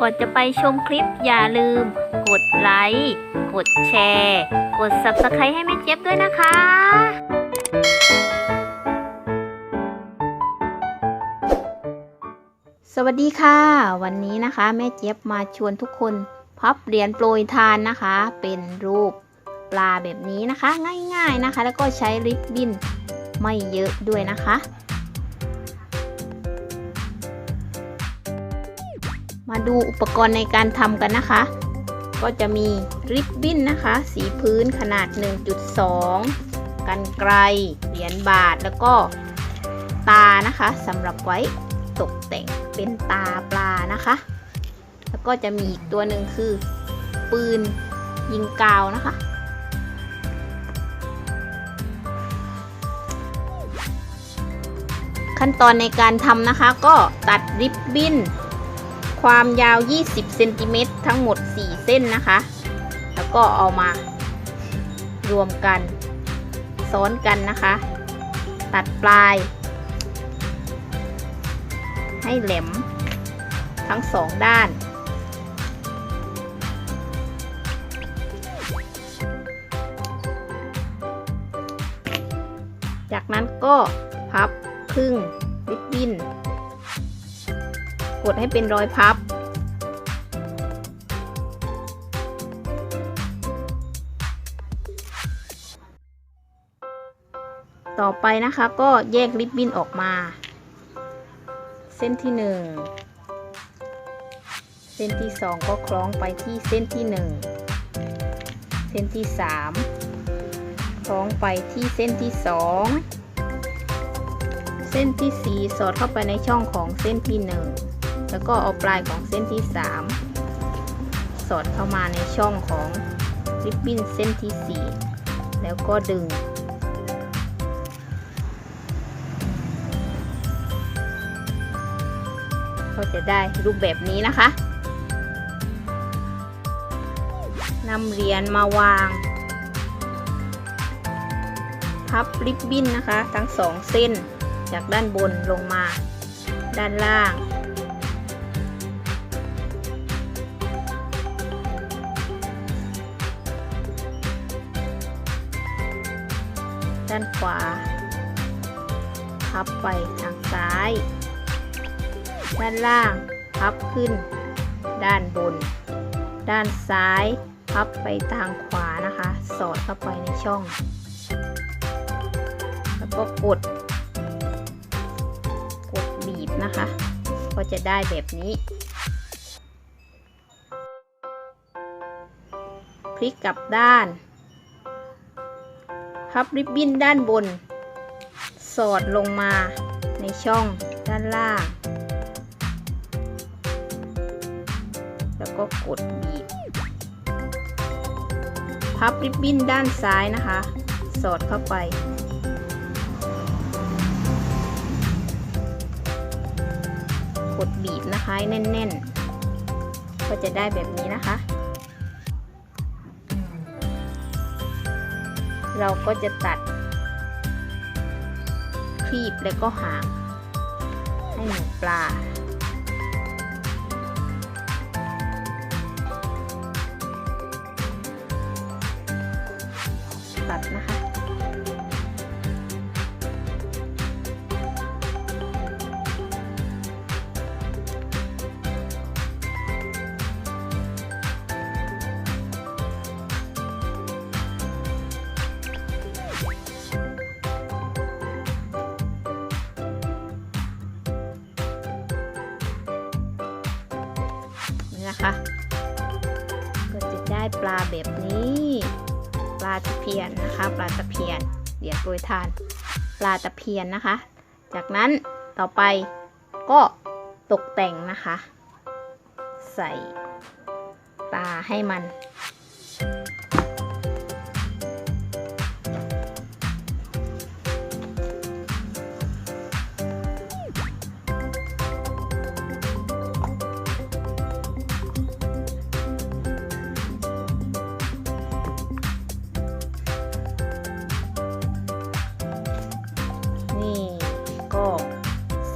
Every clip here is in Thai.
ก่อนจะไปชมคลิปอย่าลืม กดไลค์ กดแชร์ กด Subscribe ให้แม่เจี๊ยบด้วยนะคะสวัสดีค่ะ วันนี้นะคะแม่เจี๊ยบมาชวนทุกคนพับเหรียญโปรยทานนะคะ เป็นรูปปลาแบบนี้นะคะ ง่ายๆนะคะ แล้วก็ใช้ริบบิ้นไม่เยอะด้วยนะคะ มาดูอุปกรณ์ในการทำกันนะคะ ก็จะมีริบบิ้นนะคะ สีพื้นขนาด 1.2 กันไกล เหรียญบาทแล้วก็ตานะคะสำหรับไว้ตกแต่งเป็นตาปลานะคะ แล้วก็จะมีอีกตัวหนึ่งคือ ปืนยิงกาวนะคะขั้นตอนในการทำนะคะก็ตัดริบบิ้น ความยาว 20 เซนติเมตรทั้งหมด 4 เส้นนะคะ แล้วก็เอามารวมกัน ซ้อนกันนะคะ ตัดปลาย ให้แหลมทั้งสองด้าน จากนั้นก็พับครึ่งริบบิ้น กดให้เป็นรอยพับ ต่อไปนะคะก็แยกริบบิ้นออกมา เส้นที่หนึ่งเส้นที่สองก็คล้องไปที่เส้นที่หนึ่งเส้นที่สามคล้องไปที่เส้นที่สองเส้นที่สี่สอดเข้าไปในช่องของเส้นที่หนึ่ง แล้วก็เอาปลายของเส้นที่สามสอดเข้ามาในช่องของริบบิ้นเส้นที่สี่แล้วก็ดึง ก็จะได้รูปแบบนี้นะคะนำเหรียญมาวาง พับริบบิ้นนะคะ ทั้งสองเส้นจากด้านบนลงมา ด้านล่าง ด้านขวา พับไปทางซ้าย ด้านล่าง พับขึ้น ด้านบน ด้านซ้าย พับไปทางขวานะคะ สอดเข้าไปในช่อง แล้วก็กด กดบีบนะคะ ก็จะได้แบบนี้พลิกกลับด้าน พับริบบิ้นด้านบน สอดลงมาในช่องด้านล่าง แล้วก็กดบีบ พับริบบิ้นด้านซ้ายนะคะ สอดเข้าไป กดบีบนะคะแน่นๆ ก็จะได้แบบนี้นะคะ เราก็จะตัดครีบแล้วก็หาง ให้หมูปลา ตัดนะคะ นะคะ ก็จะได้ปลาแบบนี้ ปลาตะเพียนนะคะ ปลาตะเพียน เดี๋ยวโปรยทาน ปลาตะเพียนนะคะ จากนั้นต่อไปก็ตกแต่งนะคะ ใส่ปลาให้มัน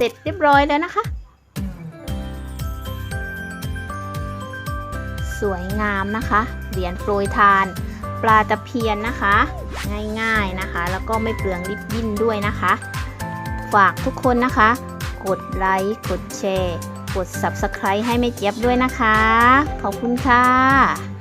ร็จเรียบร้อยแล้วนะคะ สวยงามนะคะ เหรียญโปรยทาน ปลาตะเพียนนะคะ ง่ายๆนะคะ แล้วก็ไม่เปลืองริบบิ้นด้วยนะคะ ฝากทุกคนนะคะ กดไลค์กดแชร์ กด Subscribe ให้แม่เจี๊ยบด้วยนะคะ ขอบคุณค่ะ